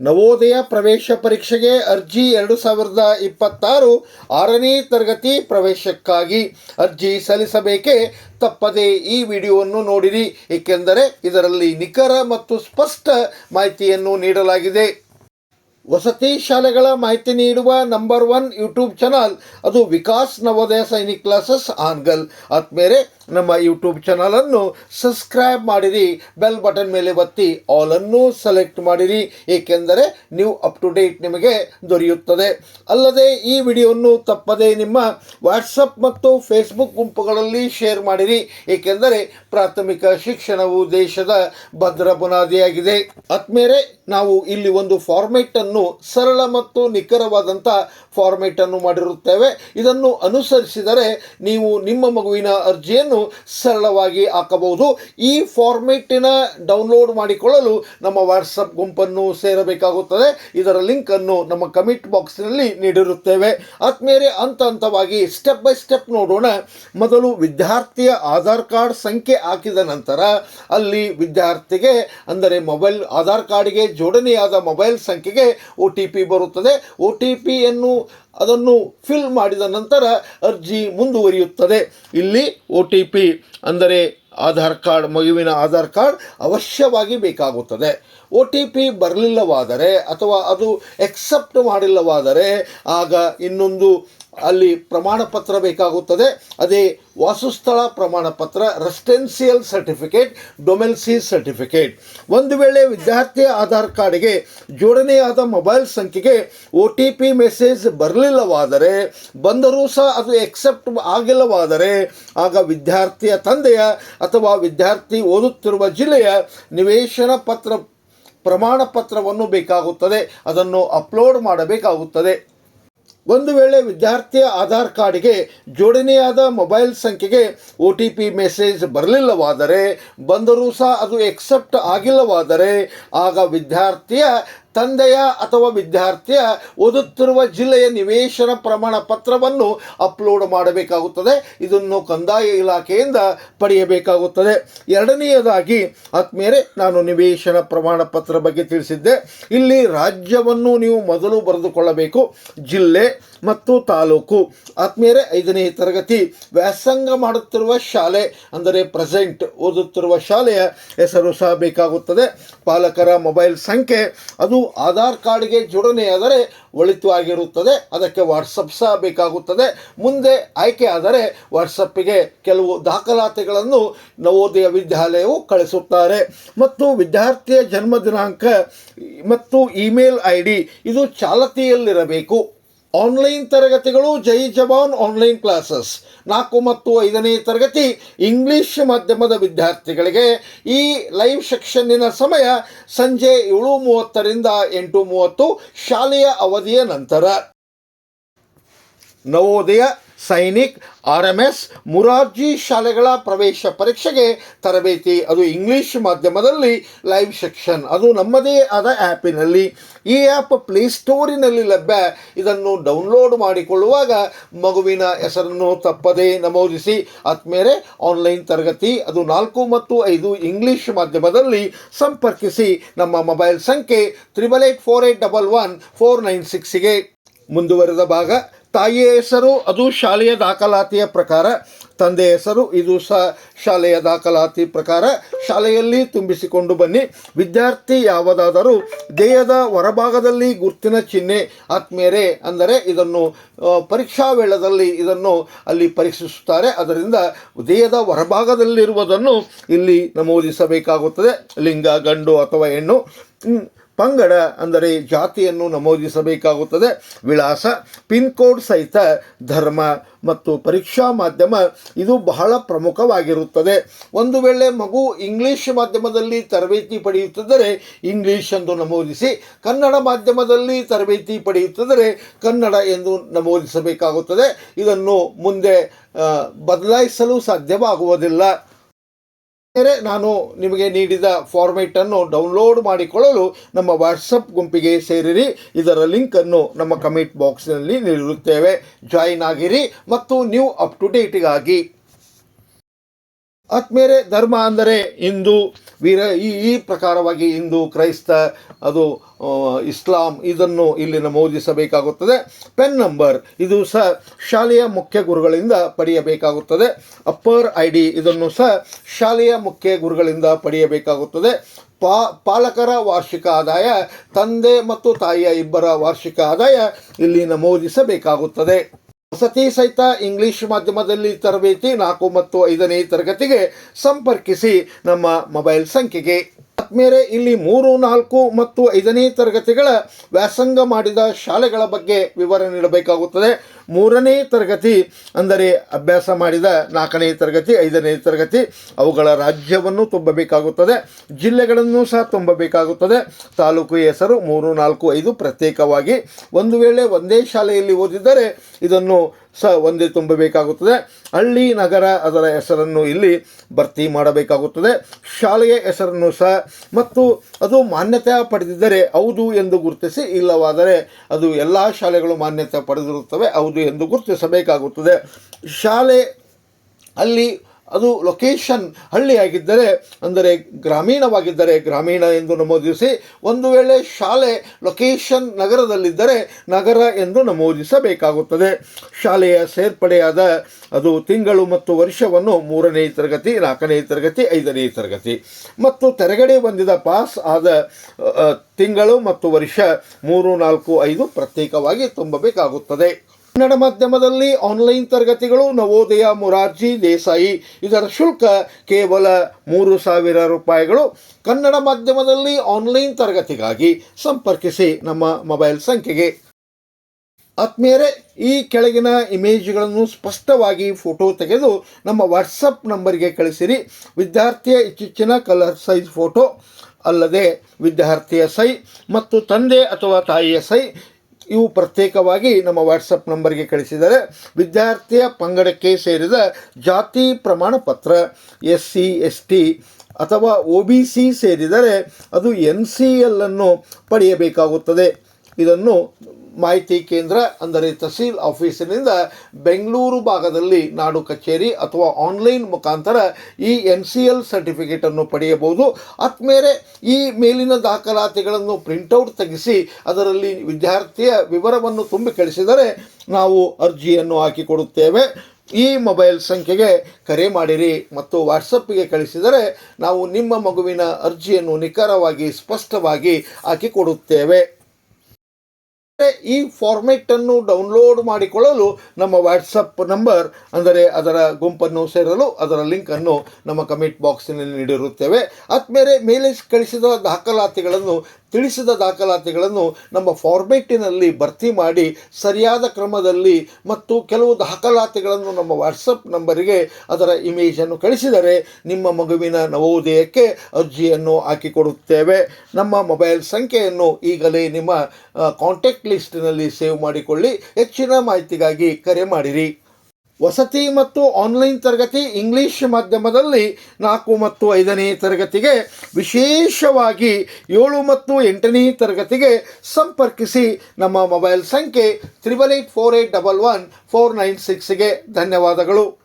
ನವೋದಯ ಪ್ರವೇಶ ಪರೀಕ್ಷೆಗೆ ಅರ್ಜಿ ಎರಡು ಸಾವಿರದ ಇಪ್ಪತ್ತಾರು ಆರನೇ ತರಗತಿ ಪ್ರವೇಶಕ್ಕಾಗಿ ಅರ್ಜಿ ಸಲ್ಲಿಸಬೇಕೇ ತಪ್ಪದೆ ಈ ವಿಡಿಯೋವನ್ನು ನೋಡಿರಿ. ಏಕೆಂದರೆ ಇದರಲ್ಲಿ ನಿಖರ ಮತ್ತು ಸ್ಪಷ್ಟ ಮಾಹಿತಿಯನ್ನು ನೀಡಲಾಗಿದೆ. ವಸತಿ ಶಾಲೆಗಳ ಮಾಹಿತಿ ನೀಡುವ ನಂಬರ್ ಒನ್ ಯೂಟ್ಯೂಬ್ ಚಾನಲ್. ಅದು ವಿಕಾಸ್ ನವೋದಯ ಸೈನಿಕ್ ಕ್ಲಾಸಸ್ ಆನ್ಗಲ್. ಆದ್ಮೇಲೆ ನಮ್ಮ ಯೂಟ್ಯೂಬ್ ಚಾನಲನ್ನು ಸಬ್ಸ್ಕ್ರೈಬ್ ಮಾಡಿರಿ. ಬೆಲ್ ಬಟನ್ ಮೇಲೆ ಒತ್ತಿ ಆಲನ್ನು ಸೆಲೆಕ್ಟ್ ಮಾಡಿರಿ. ಏಕೆಂದರೆ ನೀವು ಅಪ್ ಟು ಡೇಟ್ ನಿಮಗೆ ದೊರೆಯುತ್ತದೆ. ಅಲ್ಲದೆ ಈ ವಿಡಿಯೋವನ್ನು ತಪ್ಪದೆ ನಿಮ್ಮ ವಾಟ್ಸಪ್ ಮತ್ತು ಫೇಸ್ಬುಕ್ ಗುಂಪುಗಳಲ್ಲಿ ಶೇರ್ ಮಾಡಿರಿ. ಏಕೆಂದರೆ ಪ್ರಾಥಮಿಕ ಶಿಕ್ಷಣವು ದೇಶದ ಭದ್ರ ಬುನಾದಿಯಾಗಿದೆ. ಆದ್ಮೇಲೆ ನಾವು ಇಲ್ಲಿ ಒಂದು ಫಾರ್ಮೆಟ್ ಅನ್ನು ಸರಳ ಮತ್ತು ನಿಖರವಾದಂಥ ಫಾರ್ಮೆಟನ್ನು ಮಾಡಿರುತ್ತೇವೆ. ಇದನ್ನು ಅನುಸರಿಸಿದರೆ ನೀವು ನಿಮ್ಮ ಮಗುವಿನ ಅರ್ಜಿಯನ್ನು ಸರಳವಾಗಿ ಹಾಕಬಹುದು. ಈ ಫಾರ್ಮೇಟಿನ ಡೌನ್ಲೋಡ್ ಮಾಡಿಕೊಳ್ಳಲು ನಮ್ಮ ವಾಟ್ಸಪ್ ಗುಂಪನ್ನು ಸೇರಬೇಕಾಗುತ್ತದೆ. ಇದರ ಲಿಂಕನ್ನು ನಮ್ಮ ಕಮಿಟ್ ಬಾಕ್ಸ್ನಲ್ಲಿ ನೀಡಿರುತ್ತೇವೆ. ಆದ್ಮೇಲೆ ಹಂತ ಹಂತವಾಗಿ ಸ್ಟೆಪ್ ಬೈ ಸ್ಟೆಪ್ ನೋಡೋಣ. ಮೊದಲು ವಿದ್ಯಾರ್ಥಿಯ ಆಧಾರ್ ಕಾರ್ಡ್ ಸಂಖ್ಯೆ ಹಾಕಿದ ನಂತರ ಅಲ್ಲಿ ವಿದ್ಯಾರ್ಥಿಗೆ, ಅಂದರೆ ಮೊಬೈಲ್, ಆಧಾರ್ ಕಾರ್ಡ್ಗೆ ಜೋಡಣೆಯಾದ ಮೊಬೈಲ್ ಸಂಖ್ಯೆಗೆ ಒ ಟಿ ಪಿ ಬರುತ್ತದೆ. ಒ ಟಿ ಪಿಯನ್ನು ಅದನ್ನು ಫಿಲ್ ಮಾಡಿದ ನಂತರ ಅರ್ಜಿ ಮುಂದುವರಿಯುತ್ತದೆ. ಇಲ್ಲಿ ಒ ಟಿ ಪಿ ಅಂದರೆ ಆಧಾರ್ ಕಾರ್ಡ್, ಮಗುವಿನ ಆಧಾರ್ ಕಾರ್ಡ್ ಅವಶ್ಯವಾಗಿ ಬೇಕಾಗುತ್ತದೆ. ಒ ಟಿ ಪಿ ಬರಲಿಲ್ಲವಾದರೆ ಅಥವಾ ಅದು ಎಕ್ಸೆಪ್ಟ್ ಮಾಡಿಲ್ಲವಾದರೆ ಆಗ ಇನ್ನೊಂದು ಅಲ್ಲಿ ಪ್ರಮಾಣ ಪತ್ರ ಬೇಕಾಗುತ್ತದೆ. ಅದೇ ವಾಸಸ್ಥಳ ಪ್ರಮಾಣ ಪತ್ರ ರೆಸಿಡೆನ್ಸಿಯಲ್ ಸರ್ಟಿಫಿಕೇಟ್ ಡೊಮೆಲ್ಸಿ ಸರ್ಟಿಫಿಕೇಟ್ ಒಂದು ವೇಳೆ ವಿದ್ಯಾರ್ಥಿಯ ಆಧಾರ್ ಕಾರ್ಡ್ಗೆ ಜೋಡಣೆಯಾದ ಮೊಬೈಲ್ ಸಂಖ್ಯೆಗೆ ಒ ಟಿ ಪಿ ಮೆಸೇಜ್ ಬರಲಿಲ್ಲವಾದರೆ, ಬಂದರೂ ಸಹ ಅದು ಎಕ್ಸೆಪ್ಟ್ ಆಗಿಲ್ಲವಾದರೆ, ಆಗ ವಿದ್ಯಾರ್ಥಿಯ ತಂದೆಯ ಅಥವಾ ವಿದ್ಯಾರ್ಥಿ ಓದುತ್ತಿರುವ ಜಿಲ್ಲೆಯ ನಿವೇಶನ ಪತ್ರ, ಪ್ರಮಾಣ ಪತ್ರವನ್ನು ಬೇಕಾಗುತ್ತದೆ. ಅದನ್ನು ಅಪ್ಲೋಡ್ ಮಾಡಬೇಕಾಗುತ್ತದೆ. ಒಂದು ವೇಳೆ ವಿದ್ಯಾರ್ಥಿಯ ಆಧಾರ್ ಕಾರ್ಡ್ಗೆ ಜೋಡಣೆಯಾದ ಮೊಬೈಲ್ ಸಂಖ್ಯೆಗೆ ಒ ಟಿ ಪಿ ಮೆಸೇಜ್ ಬರಲಿಲ್ಲವಾದರೆ, ಬಂದರೂ ಸಹ ಅದು ಎಕ್ಸೆಪ್ಟ್ ಆಗಿಲ್ಲವಾದರೆ, ಆಗ ವಿದ್ಯಾರ್ಥಿಯ ತಂದೆಯ ಅಥವಾ ವಿದ್ಯಾರ್ಥಿಯ ಓದುತ್ತಿರುವ ಜಿಲ್ಲೆಯ ನಿವೇಶನ ಪ್ರಮಾಣ ಪತ್ರವನ್ನು ಅಪ್ಲೋಡ್ ಮಾಡಬೇಕಾಗುತ್ತದೆ. ಇದನ್ನು ಕಂದಾಯ ಇಲಾಖೆಯಿಂದ ಪಡೆಯಬೇಕಾಗುತ್ತದೆ. ಎರಡನೆಯದಾಗಿ ಆದ್ಮೇಲೆ ನಾನು ನಿವೇಶನ ಪ್ರಮಾಣ ಪತ್ರ ಬಗ್ಗೆ ತಿಳಿಸಿದ್ದೆ. ಇಲ್ಲಿ ರಾಜ್ಯವನ್ನು ನೀವು ಮೊದಲು ಬರೆದುಕೊಳ್ಳಬೇಕು. ಜಿಲ್ಲೆ ಮತ್ತು ತಾಲೂಕು. ಆದ್ಮೇಲೆ ಐದನೇ ತರಗತಿ. ವ್ಯಾಸಂಗ ಮಾಡುತ್ತಿರುವ ಶಾಲೆ, ಅಂದರೆ ಪ್ರೆಸೆಂಟ್ ಓದುತ್ತಿರುವ ಶಾಲೆಯ ಹೆಸರು ಸಹ ಬೇಕಾಗುತ್ತದೆ. ಪಾಲಕರ ಮೊಬೈಲ್ ಸಂಖ್ಯೆ, ಅದು ಆಧಾರ್ ಕಾರ್ಡ್ಗೆ ಜೋಡಣೆಯಾದರೆ ಒಳಿತವಾಗಿರುತ್ತದೆ ಅದಕ್ಕೆ ವಾಟ್ಸಪ್ ಸಹ ಬೇಕಾಗುತ್ತದೆ. ಮುಂದೆ ಆಯ್ಕೆ ಆದರೆ ವಾಟ್ಸಪ್ಪಿಗೆ ಕೆಲವು ದಾಖಲಾತಿಗಳನ್ನು ನವೋದಯ ವಿದ್ಯಾಲಯವು ಕಳಿಸುತ್ತಾರೆ. ಮತ್ತು ವಿದ್ಯಾರ್ಥಿಯ ಜನ್ಮ ದಿನಾಂಕ ಮತ್ತು ಇಮೇಲ್ ಐ ಡಿ ಇದು ಚಾಲತಿಯಲ್ಲಿರಬೇಕು. ಆನ್ಲೈನ್ ತರಗತಿಗಳು, ಜೈ ಜವಾನ್ ಆನ್ಲೈನ್ ಕ್ಲಾಸಸ್ ನಾಲ್ಕು ಮತ್ತು ಐದನೇ ತರಗತಿ ಇಂಗ್ಲಿಷ್ ಮಾಧ್ಯಮದ ವಿದ್ಯಾರ್ಥಿಗಳಿಗೆ ಈ ಲೈವ್ ಸೆಕ್ಷನ್ನಿನ ಸಮಯ ಸಂಜೆ ಏಳು ಮೂವತ್ತರಿಂದ ಎಂಟು ಮೂವತ್ತು, ಶಾಲೆಯ ಅವಧಿಯ ನಂತರ. Navodaya Sainik, R M S, Morarji ಶಾಲೆಗಳ ಪ್ರವೇಶ ಪರೀಕ್ಷೆಗೆ ತರಬೇತಿ, ಅದು ಇಂಗ್ಲೀಷ್ ಮಾಧ್ಯಮದಲ್ಲಿ ಲೈವ್ ಸೆಕ್ಷನ್. ಅದು ನಮ್ಮದೇ ಆದ ಆ್ಯಪಿನಲ್ಲಿ. ಈ ಆ್ಯಪ್ ಪ್ಲೇಸ್ಟೋರಿನಲ್ಲಿ ಲಭ್ಯ. ಇದನ್ನು ಡೌನ್ಲೋಡ್ ಮಾಡಿಕೊಳ್ಳುವಾಗ ಮಗುವಿನ ಹೆಸರನ್ನು ತಪ್ಪದೇ ನಮೂದಿಸಿ, ಆದ್ಮೇಲೆ ಆನ್ಲೈನ್ ತರಗತಿ, ಅದು ನಾಲ್ಕು ಮತ್ತು ಐದು ಇಂಗ್ಲೀಷ್ ಮಾಧ್ಯಮದಲ್ಲಿ ಸಂಪರ್ಕಿಸಿ. ನಮ್ಮ ಮೊಬೈಲ್ ಸಂಖ್ಯೆ triple eight four eight double one four nine ಸಿಕ್ಸಿಗೆ ಮುಂದುವರೆದ ಭಾಗ ತಾಯಿಯ ಹೆಸರು, ಅದು ಶಾಲೆಯ ದಾಖಲಾತಿಯ ಪ್ರಕಾರ. ತಂದೆ ಹೆಸರು, ಇದು ಸಹ ಶಾಲೆಯ ದಾಖಲಾತಿ ಪ್ರಕಾರ. ಶಾಲೆಯಲ್ಲಿ ತುಂಬಿಸಿಕೊಂಡು ಬನ್ನಿ. ವಿದ್ಯಾರ್ಥಿ ಯಾವುದಾದರೂ ದೇಹದ ಹೊರಭಾಗದಲ್ಲಿ ಗುರುತಿನ ಚಿಹ್ನೆ ಆತ್ಮೇರೆ ಅಂದರೆ ಇದನ್ನು ಪರೀಕ್ಷಾ ವೇಳದಲ್ಲಿ ಇದನ್ನು ಅಲ್ಲಿ ಪರೀಕ್ಷಿಸುತ್ತಾರೆ. ಅದರಿಂದ ದೇಹದ ಹೊರಭಾಗದಲ್ಲಿರುವುದನ್ನು ಇಲ್ಲಿ ನಮೂದಿಸಬೇಕಾಗುತ್ತದೆ. ಲಿಂಗ, ಗಂಡು ಅಥವಾ ಹೆಣ್ಣು. ಪಂಗಡ ಅಂದರೆ ಜಾತಿಯನ್ನು ನಮೂದಿಸಬೇಕಾಗುತ್ತದೆ. ವಿಳಾಸ ಪಿನ್ ಕೋಡ್ ಸಹಿತ ಧರ್ಮ ಮತ್ತು ಪರೀಕ್ಷಾ ಮಾಧ್ಯಮ ಇದು ಬಹಳ ಪ್ರಮುಖವಾಗಿರುತ್ತದೆ. ಒಂದು ವೇಳೆ ಮಗು ಇಂಗ್ಲಿಷ್ ಮಾಧ್ಯಮದಲ್ಲಿ ತರಬೇತಿ ಪಡೆಯುತ್ತಿದ್ದರೆ ಇಂಗ್ಲಿಷ್ ಎಂದು ನಮೂದಿಸಿ, ಕನ್ನಡ ಮಾಧ್ಯಮದಲ್ಲಿ ತರಬೇತಿ ಪಡೆಯುತ್ತಿದ್ದರೆ ಕನ್ನಡ ಎಂದು ನಮೂದಿಸಬೇಕಾಗುತ್ತದೆ. ಇದನ್ನು ಮುಂದೆ ಬದಲಾಯಿಸಲು ಸಾಧ್ಯವಾಗುವುದಿಲ್ಲ. ಬೇರೆ ನಾನು ನಿಮಗೆ ನೀಡಿದ ಫಾರ್ಮೇಟನ್ನು ಡೌನ್ಲೋಡ್ ಮಾಡಿಕೊಳ್ಳಲು ನಮ್ಮ ವಾಟ್ಸಪ್ ಗುಂಪಿಗೆ ಸೇರಿರಿ. ಇದರ ಲಿಂಕನ್ನು ನಮ್ಮ ಕಮೆಂಟ್ ಬಾಕ್ಸ್ನಲ್ಲಿ ನೀಡಿರುತ್ತೇವೆ. ಜಾಯಿನ್ ಆಗಿರಿ ಮತ್ತು ನೀವು ಅಪ್ ಟು ಡೇಟಿಗಾಗಿ ಆತ್ಮೇರೆ ಧರ್ಮ ಅಂದರೆ ಹಿಂದೂ, ವೀರ, ಈ ಈ ಪ್ರಕಾರವಾಗಿ ಹಿಂದೂ, ಕ್ರೈಸ್ತ, ಅದು ಇಸ್ಲಾಂ, ಇದನ್ನು ಇಲ್ಲಿ ನಮೂದಿಸಬೇಕಾಗುತ್ತದೆ ಪೆನ್ ನಂಬರ್, ಇದು ಸಹ ಶಾಲೆಯ ಮುಖ್ಯ ಗುರುಗಳಿಂದ ಪಡೆಯಬೇಕಾಗುತ್ತದೆ. ಅಪ್ಪರ್ ಐ ಡಿ, ಇದನ್ನು ಸಹ ಶಾಲೆಯ ಮುಖ್ಯ ಗುರುಗಳಿಂದ ಪಡೆಯಬೇಕಾಗುತ್ತದೆ. ಪಾ, ಪಾಲಕರ ವಾರ್ಷಿಕ ಆದಾಯ, ತಂದೆ ಮತ್ತು ತಾಯಿಯ ಇಬ್ಬರ ವಾರ್ಷಿಕ ಆದಾಯ ಇಲ್ಲಿ ನಮೂದಿಸಬೇಕಾಗುತ್ತದೆ ವಸತಿ ಸಹಿತ ಇಂಗ್ಲಿಷ್ ಮಾಧ್ಯಮದಲ್ಲಿ ತರಬೇತಿ ನಾಲ್ಕು ಮತ್ತು ಐದನೇ ತರಗತಿಗೆ ಸಂಪರ್ಕಿಸಿ ನಮ್ಮ ಮೊಬೈಲ್ ಸಂಖ್ಯೆಗೆ. ಆದ್ಮೇಲೆ ಇಲ್ಲಿ ಮೂರು, ನಾಲ್ಕು ಮತ್ತು ಐದನೇ ತರಗತಿಗಳ ವ್ಯಾಸಂಗ ಮಾಡಿದ ಶಾಲೆಗಳ ಬಗ್ಗೆ ವಿವರ ನೀಡಬೇಕಾಗುತ್ತದೆ. ಮೂರನೇ ತರಗತಿ ಅಂದರೆ ಅಭ್ಯಾಸ ಮಾಡಿದ ನಾಲ್ಕನೇ ತರಗತಿ, ಐದನೇ ತರಗತಿ, ಅವುಗಳ ರಾಜ್ಯವನ್ನು ತುಂಬಬೇಕಾಗುತ್ತದೆ, ಜಿಲ್ಲೆಗಳನ್ನು ಸಹ ತುಂಬಬೇಕಾಗುತ್ತದೆ. ತಾಲೂಕು ಹೆಸರು ಮೂರು, ನಾಲ್ಕು, ಐದು ಪ್ರತ್ಯೇಕವಾಗಿ ಒಂದು ವೇಳೆ ಒಂದೇ ಶಾಲೆಯಲ್ಲಿ ಓದಿದ್ದರೆ ಇದನ್ನು ಸಹ ಒಂದೇ ತುಂಬಬೇಕಾಗುತ್ತದೆ. ಹಳ್ಳಿ ನಗರ ಅದರ ಹೆಸರನ್ನು ಇಲ್ಲಿ ಭರ್ತಿ ಮಾಡಬೇಕಾಗುತ್ತದೆ. ಶಾಲೆಯ ಹೆಸರನ್ನು ಸಹ ಮತ್ತು ಅದು ಮಾನ್ಯತೆ ಪಡೆದಿದ್ದರೆ ಹೌದು ಎಂದು ಗುರುತಿಸಿ, ಇಲ್ಲವಾದರೆ ಅದು ಎಲ್ಲ ಶಾಲೆಗಳು ಮಾನ್ಯತೆ ಪಡೆದಿರುತ್ತವೆ, ಹೌದು ಎಂದು ಗುರುತಿಸಬೇಕಾಗುತ್ತದೆ. ಶಾಲೆ ಅಲ್ಲಿ ಅದು ಲೊಕೇಶನ್ ಹಳ್ಳಿಯಾಗಿದ್ದರೆ, ಅಂದರೆ ಗ್ರಾಮೀಣವಾಗಿದ್ದರೆ, ಗ್ರಾಮೀಣ ಎಂದು ನಮೂದಿಸಿ, ಒಂದು ವೇಳೆ ಶಾಲೆ ಲೊಕೇಶನ್ ನಗರದಲ್ಲಿದ್ದರೆ ನಗರ ಎಂದು ನಮೂದಿಸಬೇಕಾಗುತ್ತದೆ. ಶಾಲೆಯ ಸೇರ್ಪಡೆಯಾದ ಅದು ತಿಂಗಳು ಮತ್ತು ವರ್ಷವನ್ನು ಮೂರನೇ ತರಗತಿ, ನಾಲ್ಕನೇ ತರಗತಿ, ಐದನೇ ತರಗತಿ. ಮತ್ತು ತೆರೆಗಡೆ ಬಂದಿದ ಪಾಸ್ ಆದ ತಿಂಗಳು ಮತ್ತು ವರ್ಷ ಮೂರು, ನಾಲ್ಕು, ಐದು ಪ್ರತ್ಯೇಕವಾಗಿ ತುಂಬಬೇಕಾಗುತ್ತದೆ. ಕನ್ನಡ ಮಾಧ್ಯಮದಲ್ಲಿ ಆನ್ಲೈನ್ ತರಗತಿಗಳು ನವೋದಯ, ಮೊರಾರ್ಜಿ, ದೇಸಾಯಿ. ಇದರ ಶುಲ್ಕ ಕೇವಲ ಮೂರು ಸಾವಿರ ರೂಪಾಯಿಗಳು. ಕನ್ನಡ ಮಾಧ್ಯಮದಲ್ಲಿ ಆನ್ಲೈನ್ ತರಗತಿಗಾಗಿ ಸಂಪರ್ಕಿಸಿ ನಮ್ಮ ಮೊಬೈಲ್ ಸಂಖ್ಯೆಗೆ. ಆತ್ಮೀಯರೇ, ಈ ಕೆಳಗಿನ ಇಮೇಜ್ಗಳನ್ನು ಸ್ಪಷ್ಟವಾಗಿ ಫೋಟೋ ತೆಗೆದು ನಮ್ಮ ವಾಟ್ಸಪ್ ನಂಬರ್ಗೆ ಕಳಿಸಿರಿ. ವಿದ್ಯಾರ್ಥಿಯ ಇತ್ತೀಚಿನ ಕಲರ್ ಸೈಜ್ ಫೋಟೋ ಅಲ್ಲದೆ ವಿದ್ಯಾರ್ಥಿಯ ಸೈ ಮತ್ತು ತಂದೆ ಅಥವಾ ತಾಯಿಯ ಸೈ ಇವು ಪ್ರತ್ಯೇಕವಾಗಿ ನಮ್ಮ ವಾಟ್ಸಪ್ ನಂಬರ್ಗೆ ಕಳಿಸಿದರೆ ವಿದ್ಯಾರ್ಥಿಯ ಪಂಗಡಕ್ಕೆ ಸೇರಿದ ಜಾತಿ ಪ್ರಮಾಣ ಪತ್ರ ಎಸ್ ಸಿ ಎಸ್ ಟಿ ಅಥವಾ ಒ ಬಿ ಸಿ ಸೇರಿದರೆ ಅದು ಎನ್ ಸಿ ಎಲ್ಲನ್ನು ಪಡೆಯಬೇಕಾಗುತ್ತದೆ. ಇದನ್ನು ಮಾಹಿತಿ ಕೇಂದ್ರ ಅಂದರೆ ತಹಸೀಲ್ ಆಫೀಸಿನಿಂದ ಬೆಂಗಳೂರು ಭಾಗದಲ್ಲಿ ನಾಡು ಕಚೇರಿ ಅಥವಾ ಆನ್ಲೈನ್ ಮುಖಾಂತರ ಈ ಎನ್ ಸಿ ಎಲ್ ಸರ್ಟಿಫಿಕೇಟನ್ನು ಪಡೆಯಬಹುದು. ಆದ್ಮೇಲೆ ಈ ಮೇಲಿನ ದಾಖಲಾತಿಗಳನ್ನು ಪ್ರಿಂಟೌಟ್ ತೆಗೆಸಿ ಅದರಲ್ಲಿ ವಿದ್ಯಾರ್ಥಿಯ ವಿವರವನ್ನು ತುಂಬಿ ಕಳಿಸಿದರೆ ನಾವು ಅರ್ಜಿಯನ್ನು ಹಾಕಿಕೊಡುತ್ತೇವೆ. ಈ ಮೊಬೈಲ್ ಸಂಖ್ಯೆಗೆ ಕರೆ ಮಾಡಿರಿ ಮತ್ತು ವಾಟ್ಸಪ್ಗೆ ಕಳಿಸಿದರೆ ನಾವು ನಿಮ್ಮ ಮಗುವಿನ ಅರ್ಜಿಯನ್ನು ನಿಖರವಾಗಿ, ಸ್ಪಷ್ಟವಾಗಿ ಹಾಕಿಕೊಡುತ್ತೇವೆ. ಈ ಫಾರ್ಮೆಟನ್ನು ಡೌನ್ಲೋಡ್ ಮಾಡಿಕೊಳ್ಳಲು ನಮ್ಮ ವಾಟ್ಸಪ್ ನಂಬರ್ ಅಂದರೆ ಅದರ ಗುಂಪನ್ನು ಸೇರಲು ಅದರ ಲಿಂಕನ್ನು ನಮ್ಮ ಕಮೆಂಟ್ ಬಾಕ್ಸಿನಲ್ಲಿ ನೀಡಿರುತ್ತೇವೆ. ಆದ್ಮೇಲೆ ಮೇಲೆ ಕಳಿಸಿದ ದಾಖಲಾತಿಗಳನ್ನು ತಿಳಿಸಿದ ದಾಖಲಾತಿಗಳನ್ನು ನಮ್ಮ ಫಾರ್ಮೆಟಿನಲ್ಲಿ ಭರ್ತಿ ಮಾಡಿ ಸರಿಯಾದ ಕ್ರಮದಲ್ಲಿ ಮತ್ತು ಕೆಲವು ದಾಖಲಾತಿಗಳನ್ನು ನಮ್ಮ ವಾಟ್ಸಪ್ ನಂಬರಿಗೆ ಅದರ ಇಮೇಜನ್ನು ಕಳಿಸಿದರೆ ನಿಮ್ಮ ಮಗುವಿನ ನವೋದಯಕ್ಕೆ ಅರ್ಜಿಯನ್ನು ಹಾಕಿಕೊಡುತ್ತೇವೆ. ನಮ್ಮ ಮೊಬೈಲ್ ಸಂಖ್ಯೆಯನ್ನು ಈಗಲೇ ನಿಮ್ಮ ಕಾಂಟ್ಯಾಕ್ಟ್ ಲಿಸ್ಟಿನಲ್ಲಿ ಸೇವ್ ಮಾಡಿಕೊಳ್ಳಿ. ಹೆಚ್ಚಿನ ಮಾಹಿತಿಗಾಗಿ ಕರೆ ಮಾಡಿರಿ. ವಸತಿ ಮತ್ತು ಆನ್ಲೈನ್ ತರಗತಿ ಇಂಗ್ಲಿಷ್ ಮಾಧ್ಯಮದಲ್ಲಿ ನಾಲ್ಕು ಮತ್ತು ಐದನೇ ತರಗತಿಗೆ ವಿಶೇಷವಾಗಿ ಏಳು ಮತ್ತು ಎಂಟನೇ ತರಗತಿಗೆ ಸಂಪರ್ಕಿಸಿ ನಮ್ಮ ಮೊಬೈಲ್ ಸಂಖ್ಯೆ triple eight four eight double one four nine ಸಿಕ್ಸ್ಗೆ ಧನ್ಯವಾದಗಳು.